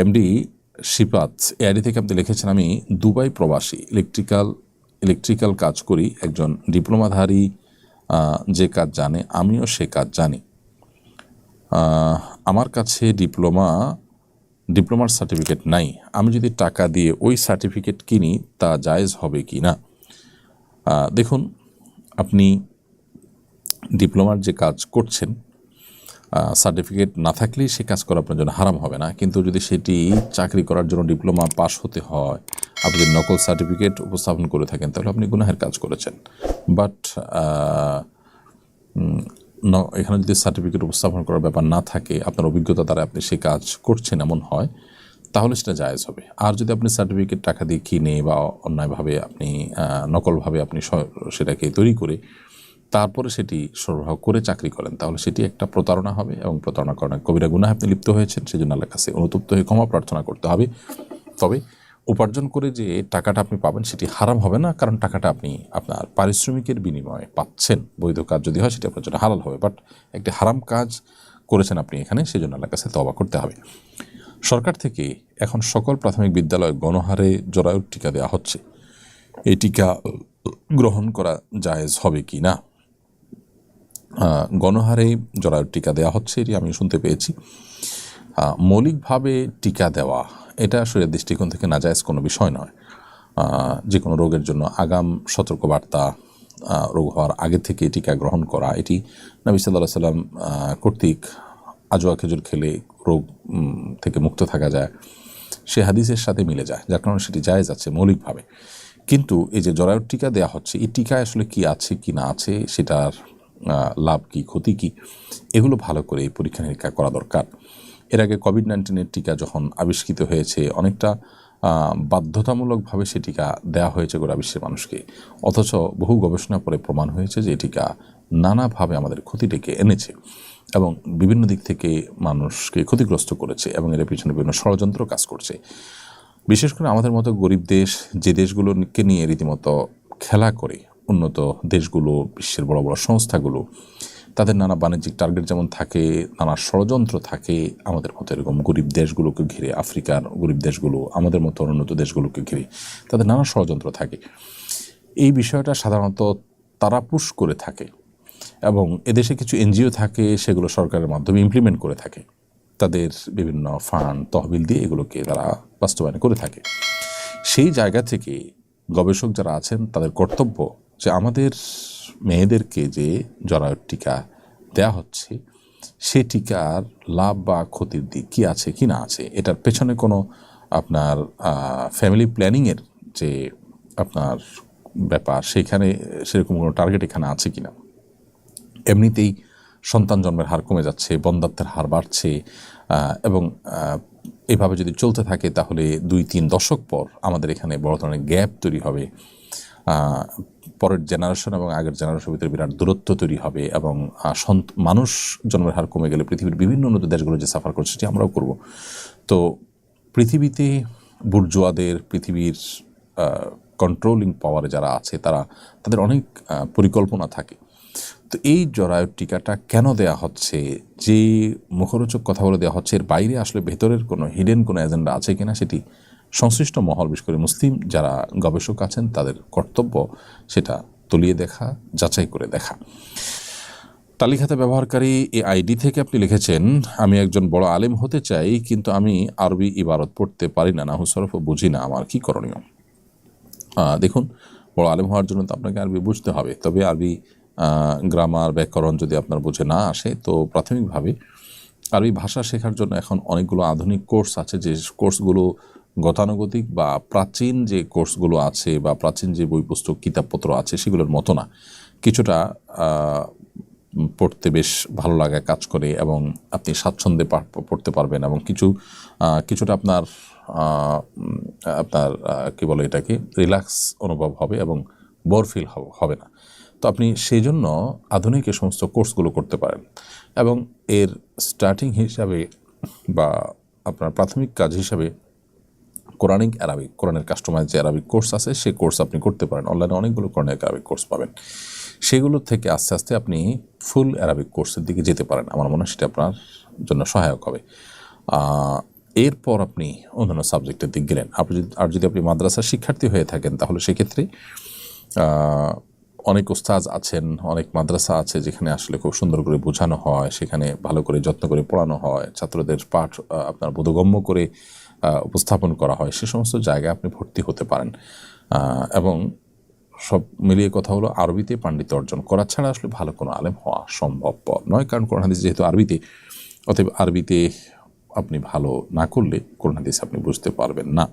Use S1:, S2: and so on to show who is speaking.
S1: MD শিপাত AID থেকে আপনি লিখেছেন, আমি দুবাই প্রবাসী ইলেকট্রিক্যাল ইলেকট্রিক্যাল কাজ করি, একজন ডিপ্লোমাধারী যে কাজ জানে, আমিও সে কাজ জানি। আমার কাছে ডিপ্লোমা, ডিপ্লোমার সার্টিফিকেট নাই। আমি যদি টাকা দিয়ে ওই সার্টিফিকেট কিনি, তা জায়েজ হবে কি না? দেখুন, আপনি ডিপ্লোমার যে কাজ করছেন সার্টিফিকেট না থাকলেই সে কাজ করা আপনার জন্য হারাম হবে না। কিন্তু যদি সেটি চাকরি করার জন্য ডিপ্লোমা পাস হতে হয়, আপনি যদি নকল সার্টিফিকেট উপস্থাপন করে থাকেন, তাহলে আপনি গুনাহের কাজ করেছেন। বাট এখানে যদি সার্টিফিকেট উপস্থাপন করার ব্যাপার না থাকে, আপনার অভিজ্ঞতা দ্বারা আপনি সেই কাজ করছেন এমন হয়, তাহলে সেটা জায়েজ হবে। আর যদি আপনি সার্টিফিকেট টাকা দিয়ে কিনে বা অন্যায়ভাবে আপনি নকলভাবে আপনি সেটাকে তৈরি করে তারপরে সেটি সরবরাহ করে চাকরি করেন, তাহলে সেটি একটা প্রতারণা হবে এবং প্রতারণা করার কবিরা গুনাহ আপনি লিপ্ত হয়েছেন, সেজন্য আল্লাহর কাছে অনুতপ্ত হয়ে ক্ষমা প্রার্থনা করতে হবে। তবে উপার্জন করে যে টাকাটা আপনি পাবেন সেটি হারাম হবে না, কারণ টাকাটা আপনি আপনার পারিশ্রমিকের বিনিময়ে পাচ্ছেন। বৈধ কাজ যদি হয় সেটি আপনার জন্য হালাল হবে বাট একটি হারাম কাজ করেছেন আপনি এখানে, সেজন্য আল্লাহর কাছে তবা করতে হবে। সরকার থেকে এখন সকল প্রাথমিক বিদ্যালয়ে গণহারে জরায়ুর টিকা দেওয়া হচ্ছে। এই টিকা গ্রহণ করা জায়েজ হবে কি না গণহারে জরায়ুর টিকা দেওয়া হচ্ছে, এটি আমি শুনতে পেয়েছি। মৌলিকভাবে টিকা দেওয়া, এটা শরীরের দৃষ্টিকোণ থেকে নাজায়জ কোনো বিষয় নয়। যে কোনো রোগের জন্য আগাম সতর্কবার্তা রোগ হওয়ার আগে থেকে টিকা গ্রহণ করা, এটি নবী সাল্লাহ সাল্লাম কর্তৃক আজোয়া খেজুর খেলে রোগ থেকে মুক্ত থাকা যায়। সে হাদিসের সাথে মিলে যায়, যার কারণে সেটি জায়েজ আছে মৌলিকভাবে। কিন্তু এই যে জরায়ুর টিকা দেওয়া হচ্ছে, এই টিকায় আসলে কি আছে, কি না আছে, সেটার লাভ কি, ক্ষতি কি, এগুলো ভালো করে এই পরীক্ষা নিরীক্ষা করা দরকার। এর আগে কোভিড নাইন্টিনের টিকা যখন আবিষ্কৃত হয়েছে, অনেকটা বাধ্যতামূলকভাবে সে টিকা দেওয়া হয়েছে গোটা বিশ্বের মানুষকে। অথচ বহু গবেষণা পরে প্রমাণ হয়েছে যে টিকা নানাভাবে আমাদের ক্ষতি ডেকে এনেছে এবং বিভিন্ন দিক থেকে মানুষকে ক্ষতিগ্রস্ত করেছে এবং এর পিছনে বিভিন্ন ষড়যন্ত্র কাজ করছে। বিশেষ করে আমাদের মতো গরিব দেশ, যে দেশগুলোকে নিয়ে রীতিমতো খেলা করে উন্নত দেশগুলো, বিশ্বের বড় বড় সংস্থাগুলো, তাদের নানা বাণিজ্যিক টার্গেট যেমন থাকে, নানা ষড়যন্ত্র থাকে, আমাদের মতো এরকম গরিব দেশগুলোকে ঘিরে, আফ্রিকার গরিব দেশগুলো, আমাদের মতো উন্নত দেশগুলোকে ঘিরে তাদের নানা ষড়যন্ত্র থাকে। এই বিষয়টা সাধারণত তারা পুশ করে থাকে এবং এদেশে কিছু এনজিও থাকে, সেগুলো সরকারের মাধ্যমে ইমপ্লিমেন্ট করে থাকে। তাদের বিভিন্ন ফান্ড, তহবিল দিয়ে এগুলোকে তারা বাস্তবায়ন করে থাকে। সেই জায়গা থেকে গবেষক যারা আছেন, তাদের কর্তব্য যে আমাদের মেয়েদেরকে যে জরায়ুর টিকা দেয়া হচ্ছে, সে টিকার লাভ বা ক্ষতির দিক কী আছে, কি না আছে, এটার পেছনে কোনো আপনার ফ্যামিলি প্ল্যানিংয়ের যে আপনার ব্যাপার, সেখানে সেরকম কোনো টার্গেট এখানে আছে কি না এমনিতেই সন্তান জন্মের হার কমে যাচ্ছে বন্ধাত্বের হার বাড়ছে এবং এভাবে যদি চলতে থাকে তাহলে দুই তিন দশক পর আমাদের এখানে বড় ধরনের গ্যাপ তৈরি হবে। পরের জেনারেশন এবং আগের জেনারেশনের ভিতরে বিরাট দূরত্ব তৈরি হবে এবং মানুষ জন্মের হার কমে গেলে পৃথিবীর বিভিন্ন উন্নত দেশগুলো যে সাফার করছে সেটি আমরাও করব। তো পৃথিবীতে বুর্জুয়াদের পৃথিবীর কন্ট্রোলিং পাওয়ারে যারা আছে তারা, তাদের অনেক পরিকল্পনা থাকে। তো এই জরায়ুর টিকাটা কেন দেয়া হচ্ছে? যে মুখরোচক কথা বলে দেওয়া হচ্ছে, এর বাইরে আসলে ভেতরের কোনো হিডেন কোনো এজেন্ডা আছে কিনা সেটি সংশ্লিষ্ট মহল, বিশেষ করে মুসলিম যারা গবেষক আছেন, তাদের কর্তব্য সেটা তলিয়ে দেখা, যাচাই করে দেখা। তালিকাতে ব্যবহারকারী এই আইডি থেকে আপনি লিখেছেন, আমি একজন বড় আলেম হতে চাই, কিন্তু আমি আরবি ইবারত পড়তে পারি না না হুসরফও বুঝি না আমার, কি করণীয়? দেখুন, বড় আলেম হওয়ার জন্য তো আপনাকে আরবি বুঝতে হবে, তবে আরবি গ্রামার, ব্যাকরণ যদি আপনার বুঝে না আসে, তো প্রাথমিকভাবে আরবি ভাষা শেখার জন্য এখন অনেকগুলো আধুনিক কোর্স আছে, যে কোর্সগুলো গতানুগতিক বা প্রাচীন যে কোর্সগুলো আছে বা প্রাচীন যে বই পুস্তক কিতাবপত্র আছে, সেগুলোর মতো না। কিছুটা পড়তে বেশ ভালো লাগা কাজ করে এবং আপনি স্বাচ্ছন্দ্যে পড়তে পারবেন এবং কিছু কিছুটা আপনার আপনার কি বলে এটাকে, রিল্যাক্স অনুভব হবে এবং বোর ফিল হবে না। তো আপনি সেই জন্য আধুনিক এ সমস্ত কোর্সগুলো করতে পারেন এবং এর স্টার্টিং হিসাবে বা আপনার প্রাথমিক কাজ হিসাবে কোরআনিক অ্যারাবিক, কোরআনের কাস্টমাইজ যে অ্যারাবিক কোর্স আছে সেই কোর্স আপনি করতে পারেন। অনলাইনে অনেকগুলো কোরআনিক অ্যারাবিক কোর্স পাবেন। সেগুলো থেকে আস্তে আস্তে আপনি ফুল অ্যারাবিক কোর্সের দিকে যেতে পারেন। আমার মনে হয় সেটা আপনার জন্য সহায়ক হবে। এরপর আপনি অন্যান্য সাবজেক্টের দিক গেলেন। আপনি যদি, আর যদি আপনি মাদ্রাসার শিক্ষার্থী হয়ে থাকেন, তাহলে সেক্ষেত্রে অনেক ওস্তাজ আছেন, অনেক মাদ্রাসা আছে যেখানে আসলে খুব সুন্দর করে বোঝানো হয়, সেখানে ভালো করে যত্ন করে পড়ানো হয়, ছাত্রদের পাঠ আপনার বোধগম্য করে উপস্থাপন করা হয়, সে সমস্ত জায়গায় আপনি ভর্তি হতে পারেন। এবং সব মিলিয়ে কথা হলো, আরবিতে পাণ্ডিত্য অর্জন করা ছাড়া আসলে ভালো কোনো আলেম হওয়া সম্ভবপর নয়। কারণ কোরআন হাদিস যেহেতু আরবিতে, অতএব আরবিতে আপনি ভালো না করলে কোরআন হাদিস আপনি বুঝতে পারবেন না।